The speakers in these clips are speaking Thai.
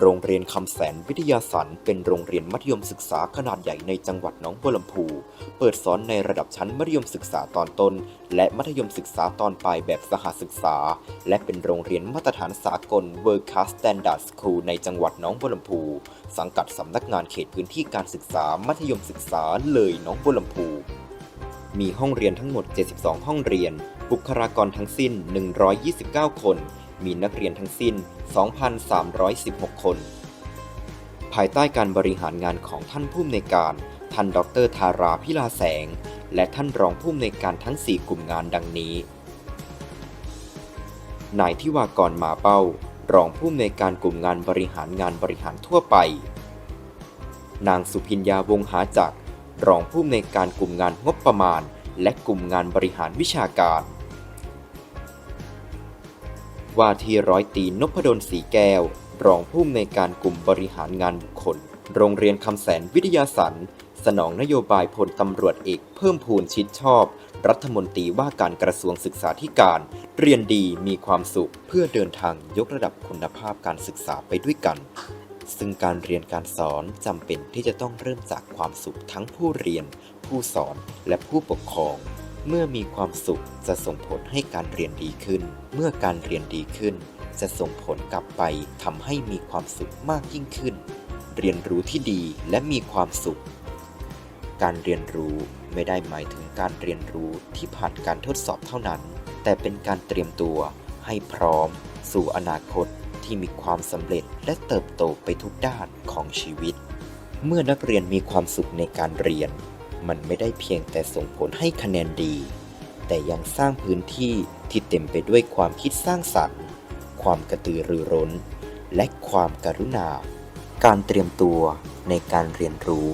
โรงเรียนคำแสนวิทยาสันเป็นโรงเรียนมัธยมศึกษาขนาดใหญ่ในจังหวัดหนองบัวลำพู เปิดสอนในระดับชั้นมัธยมศึกษาตอนต้น และมัธยมศึกษาตอนปลายแบบสหศึกษา และเป็นโรงเรียนมาตรฐานสากล World Class Standard School ในจังหวัดหนองบัวลำพู สังกัดสำนักงานเขตพื้นที่การศึกษามัธยมศึกษาเลยหนองบัวลำพูมีห้องเรียนทั้งหมด 72 ห้องเรียน บุคลากรทั้งสิ้น 129 คน มีนักเรียนทั้งสิ้น 2,316 คน ภายใต้การบริหารงานของท่านผู้อำนวยการ ท่านดรธาราพิลาแสง และท่านรองผู้อำนวยการทั้ง 4 กลุ่มงานดังนี้ นายทิวากรมาเป้า รองผู้อำนวยการกลุ่มงานบริหารงานบริหารทั่วไป นางสุพิญญาวงหาจักร รองผู้อำนวยการกลุ่มงานงบประมาณ และกลุ่มงานบริหารวิชาการ ว่าที่ร้อยตีนพดลศรีแก้ว รองผู้อำนวยการกลุ่มบริหารงานบุคคล โรงเรียนคำแสนวิทยาสันสนองนโยบายพลตำรวจเอกเพิ่มพูนชิดชอบ รัฐมนตรีว่าการกระทรวงศึกษาธิการ เรียนดีมีความสุข เพื่อเดินทางยกระดับคุณภาพการศึกษาไปด้วยกัน ซึ่งการเรียนการสอนจำเป็นที่จะต้องเริ่มจากความสุขทั้งผู้เรียน ผู้สอนและผู้ปกครอง เมื่อมีความสุขจะส่งผลให้การเรียนดีขึ้น เมื่อการเรียนดีขึ้น จะส่งผลกลับไปทำให้มีความสุขมากยิ่งขึ้น เรียนรู้ที่ดีและมีความสุข การเรียนรู้ไม่ได้หมายถึงการเรียนรู้ที่ผ่านการทดสอบเท่านั้น แต่เป็นการเตรียมตัวให้พร้อม สู่อนาคตที่มีความสำเร็จและเติบโตไปทุกด้านของชีวิต เมื่อนักเรียนมีความสุขในการเรียน มันไม่ได้เพียงแต่ส่งผลให้คะแนนดี แต่ยังสร้างพื้นที่ที่เต็มไปด้วยความคิดสร้างสรรค์ ความกระตือรือร้น และความกรุณา การเตรียมตัวในการเรียนรู้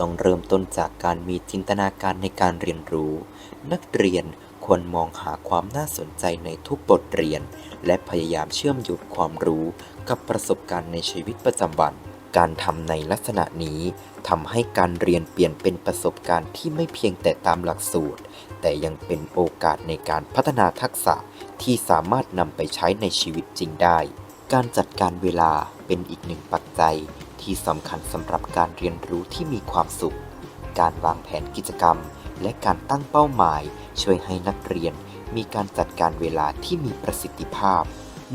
ต้องเริ่มต้นจากการมีจินตนาการในการเรียนรู้ นักเรียนควรมองหาความน่าสนใจในทุกบทเรียน และพยายามเชื่อมโยงความรู้กับประสบการณ์ในชีวิตประจำวัน การทำในลักษณะนี้ทำให้การเรียนเปลี่ยนเป็นประสบการณ์ที่ไม่เพียงแต่ตามหลักสูตร แต่ยังเป็นโอกาสในการพัฒนาทักษะที่สามารถนำไปใช้ในชีวิตจริงได้ การจัดการเวลาเป็นอีกหนึ่งปัจจัยที่สำคัญสำหรับการเรียนรู้ที่มีความสุข การวางแผนกิจกรรม และการตั้งเป้าหมาย ช่วยให้นักเรียนมีการจัดการเวลาที่มีประสิทธิภาพ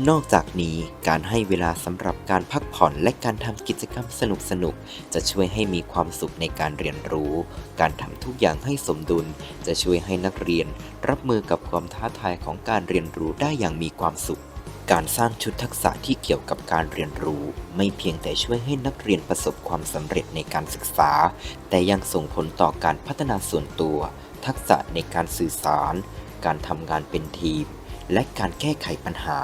นอกจากนี้การให้เวลาสำหรับการพักผ่อนและการทำกิจกรรมสนุกๆจะช่วยให้มีความสุขในการเรียนรู้ การทำทุกอย่างให้สมดุล จะช่วยให้นักเรียน รับมือกับความท้าทายของการเรียนรู้ได้อย่างมีความสุข การสร้างชุดทักษะที่เกี่ยวกับการเรียนรู้ ไม่เพียงแต่ช่วยให้นักเรียนประสบความสำเร็จในการศึกษา แต่ยังส่งผลต่อการพัฒนาส่วนตัว ทักษะในการสื่อสาร การทำงานเป็นทีม และการแก้ไขปัญหา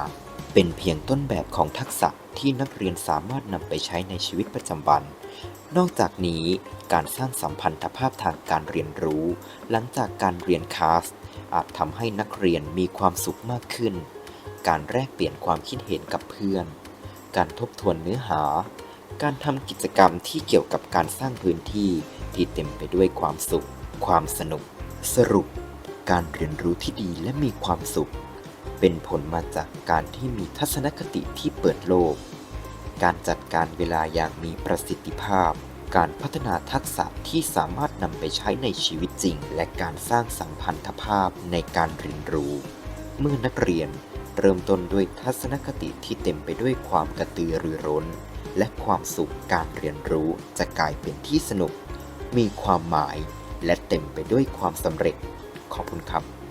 เป็นเพียงต้นแบบของทักษะที่นักเรียนสามารถนำไปใช้ในชีวิตประจำวัน นอกจากนี้การสร้างสัมพันธภาพทางการเรียนรู้ หลังจากการเรียนคลาสอาจทำให้นักเรียนมีความสุขมากขึ้น การแลกเปลี่ยนความคิดเห็นกับเพื่อน การทบทวนเนื้อหา การทำกิจกรรมที่เกี่ยวกับการสร้างพื้นที่ที่เต็มไปด้วยความสุข ความสนุก สรุป การเรียนรู้ที่ดีและมีความสุข เป็นผลมาจากการที่มีทัศนคติที่เปิดโลก การจัดการเวลาอย่างมีประสิทธิภาพ การพัฒนาทักษะที่สามารถนำไปใช้ในชีวิตจริง และการสร้างสัมพันธภาพในการเรียนรู้ เมื่อนักเรียนเริ่มต้นด้วยทัศนคติที่เต็มไปด้วยความกระตือรือร้น และความสุขการเรียนรู้จะกลายเป็นที่สนุก มีความหมาย และเต็มไปด้วยความสำเร็จ ขอบคุณครับ